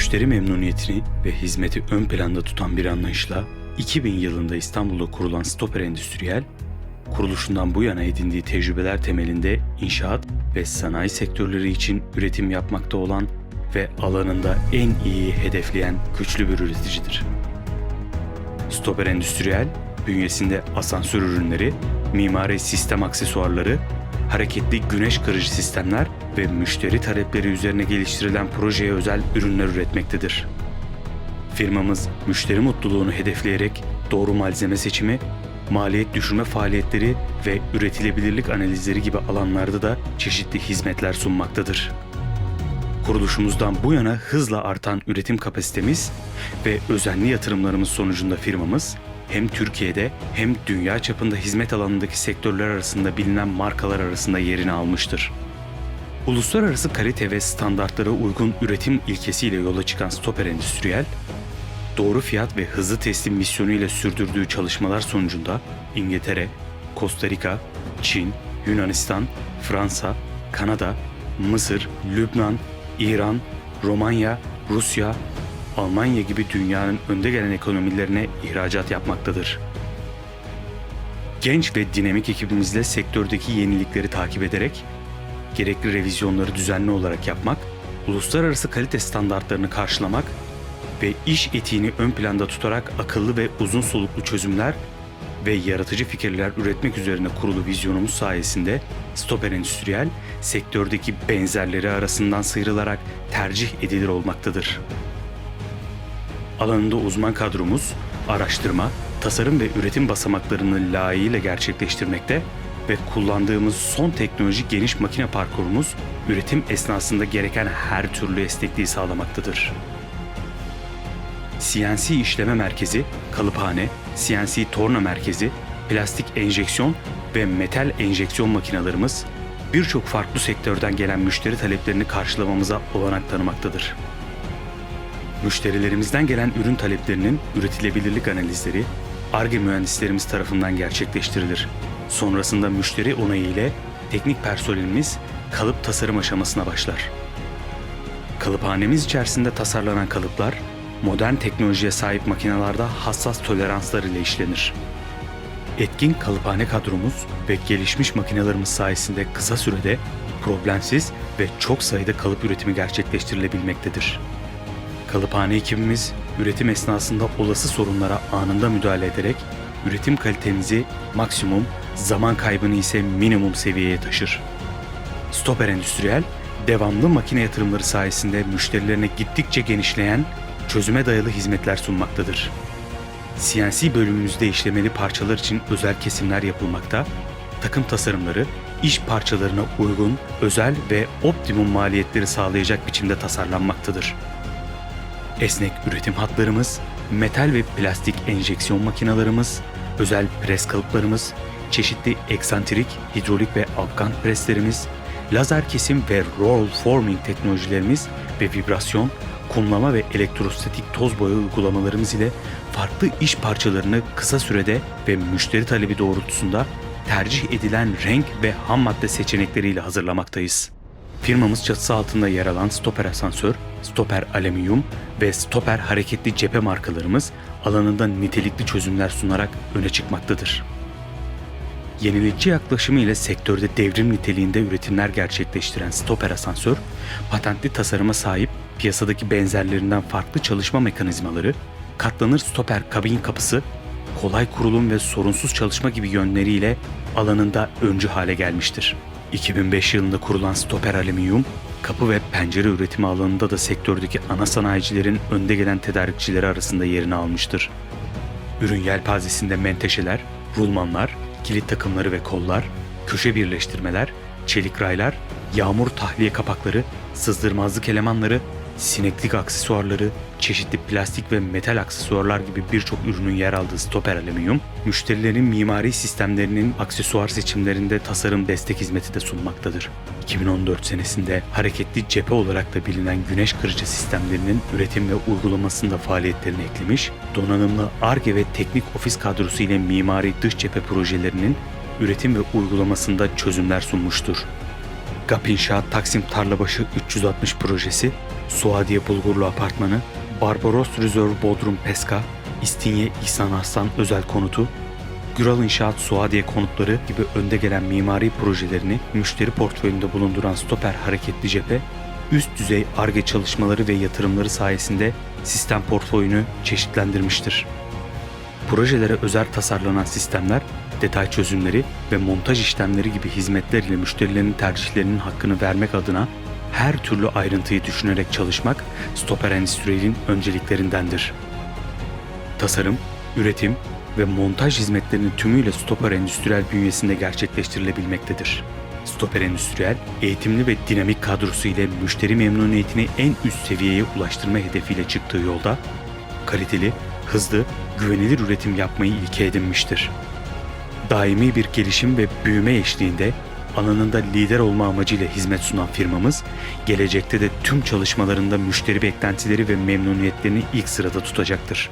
Müşteri memnuniyetini ve hizmeti ön planda tutan bir anlayışla 2000 yılında İstanbul'da kurulan Stoper Endüstriyel, kuruluşundan bu yana edindiği tecrübeler temelinde inşaat ve sanayi sektörleri için üretim yapmakta olan ve alanında en iyi hedefleyen güçlü bir üreticidir. Stoper Endüstriyel, bünyesinde asansör ürünleri, mimari sistem aksesuarları, hareketli güneş kırıcı sistemler ve müşteri talepleri üzerine geliştirilen projeye özel ürünler üretmektedir. Firmamız müşteri mutluluğunu hedefleyerek doğru malzeme seçimi, maliyet düşürme faaliyetleri ve üretilebilirlik analizleri gibi alanlarda da çeşitli hizmetler sunmaktadır. Kuruluşumuzdan bu yana hızla artan üretim kapasitemiz ve özenli yatırımlarımız sonucunda firmamız hem Türkiye'de hem dünya çapında hizmet alanındaki sektörler arasında bilinen markalar arasında yerini almıştır. Uluslararası kalite ve standartlara uygun üretim ilkesiyle yola çıkan Stoper Endüstriyel, doğru fiyat ve hızlı teslim misyonu ile sürdürdüğü çalışmalar sonucunda İngiltere, Costa Rica, Çin, Yunanistan, Fransa, Kanada, Mısır, Lübnan, İran, Romanya, Rusya, Almanya gibi dünyanın önde gelen ekonomilerine ihracat yapmaktadır. Genç ve dinamik ekibimizle sektördeki yenilikleri takip ederek gerekli revizyonları düzenli olarak yapmak, uluslararası kalite standartlarını karşılamak ve iş etiğini ön planda tutarak akıllı ve uzun soluklu çözümler ve yaratıcı fikirler üretmek üzerine kurulu vizyonumuz sayesinde Stoper Endüstriyel sektördeki benzerleri arasından sıyrılarak tercih edilir olmaktadır. Alanında uzman kadromuz araştırma, tasarım ve üretim basamaklarını layığıyla gerçekleştirmekte ve kullandığımız son teknoloji geniş makine parkurumuz üretim esnasında gereken her türlü esnekliği sağlamaktadır. CNC işleme merkezi, kalıphane, CNC torna merkezi, plastik enjeksiyon ve metal enjeksiyon makinalarımız birçok farklı sektörden gelen müşteri taleplerini karşılamamıza olanak tanımaktadır. Müşterilerimizden gelen ürün taleplerinin üretilebilirlik analizleri ARGE mühendislerimiz tarafından gerçekleştirilir. Sonrasında müşteri onayı ile teknik personelimiz kalıp tasarım aşamasına başlar. Kalıphanemiz içerisinde tasarlanan kalıplar modern teknolojiye sahip makinalarda hassas toleranslar ile işlenir. Etkin kalıphane kadromuz ve gelişmiş makinelerimiz sayesinde kısa sürede problemsiz ve çok sayıda kalıp üretimi gerçekleştirilebilmektedir. Kalıphane ekibimiz üretim esnasında olası sorunlara anında müdahale ederek üretim kalitemizi maksimum, zaman kaybını ise minimum seviyeye taşır. Stoper Endüstriyel, devamlı makine yatırımları sayesinde müşterilerine gittikçe genişleyen, çözüme dayalı hizmetler sunmaktadır. CNC bölümümüzde işlemeli parçalar için özel kesimler yapılmakta, takım tasarımları iş parçalarına uygun, özel ve optimum maliyetleri sağlayacak biçimde tasarlanmaktadır. Esnek üretim hatlarımız, metal ve plastik enjeksiyon makinalarımız, özel pres kalıplarımız, çeşitli eksantrik, hidrolik ve afgan preslerimiz, lazer kesim ve roll forming teknolojilerimiz ve vibrasyon, kumlama ve elektrostatik toz boya uygulamalarımız ile farklı iş parçalarını kısa sürede ve müşteri talebi doğrultusunda tercih edilen renk ve ham madde seçenekleriyle hazırlamaktayız. Firmamız çatısı altında yer alan Stoper Asansör, Stoper Alüminyum ve Stoper Hareketli Cephe markalarımız alanında nitelikli çözümler sunarak öne çıkmaktadır. Yenilikçi yaklaşımı ile sektörde devrim niteliğinde üretimler gerçekleştiren Stoper Asansör, patentli tasarıma sahip piyasadaki benzerlerinden farklı çalışma mekanizmaları, katlanır stoper kabin kapısı, kolay kurulum ve sorunsuz çalışma gibi yönleriyle alanında öncü hale gelmiştir. 2005 yılında kurulan Stoper Alüminyum, kapı ve pencere üretimi alanında da sektördeki ana sanayicilerin önde gelen tedarikçileri arasında yerini almıştır. Ürün yelpazesinde menteşeler, rulmanlar, kilit takımları ve kollar, köşe birleştirmeler, çelik raylar, yağmur tahliye kapakları, sızdırmazlık elemanları, sineklik aksesuarları, çeşitli plastik ve metal aksesuarlar gibi birçok ürünün yer aldığı Stoper Alüminyum, müşterilerin mimari sistemlerinin aksesuar seçimlerinde tasarım destek hizmeti de sunmaktadır. 2014 senesinde hareketli cephe olarak da bilinen güneş kırıcı sistemlerinin üretim ve uygulamasında faaliyetlerini eklemiş, donanımlı ARGE ve teknik ofis kadrosu ile mimari dış cephe projelerinin üretim ve uygulamasında çözümler sunmuştur. GAP İnşaat Taksim Tarlabaşı 360 projesi, Suadiye Bulgurlu Apartmanı, Barbaros Reserve Bodrum Peska, İstinye İhsan Aslan Özel Konutu, Güral İnşaat Suadiye Konutları gibi önde gelen mimari projelerini müşteri portföyünde bulunduran Stoper Hareketli Cephe, üst düzey ARGE çalışmaları ve yatırımları sayesinde sistem portföyünü çeşitlendirmiştir. Projelere özel tasarlanan sistemler, detay çözümleri ve montaj işlemleri gibi hizmetler ile müşterilerin tercihlerinin hakkını vermek adına her türlü ayrıntıyı düşünerek çalışmak Stoper Endüstriyel'in önceliklerindendir. Tasarım, üretim ve montaj hizmetlerinin tümüyle Stoper Endüstriyel bünyesinde gerçekleştirilebilmektedir. Stoper Endüstriyel, eğitimli ve dinamik kadrosu ile müşteri memnuniyetini en üst seviyeye ulaştırma hedefiyle çıktığı yolda, kaliteli, hızlı, güvenilir üretim yapmayı ilke edinmiştir. Daimi bir gelişim ve büyüme eşliğinde alanında lider olma amacıyla hizmet sunan firmamız, gelecekte de tüm çalışmalarında müşteri beklentileri ve memnuniyetlerini ilk sırada tutacaktır.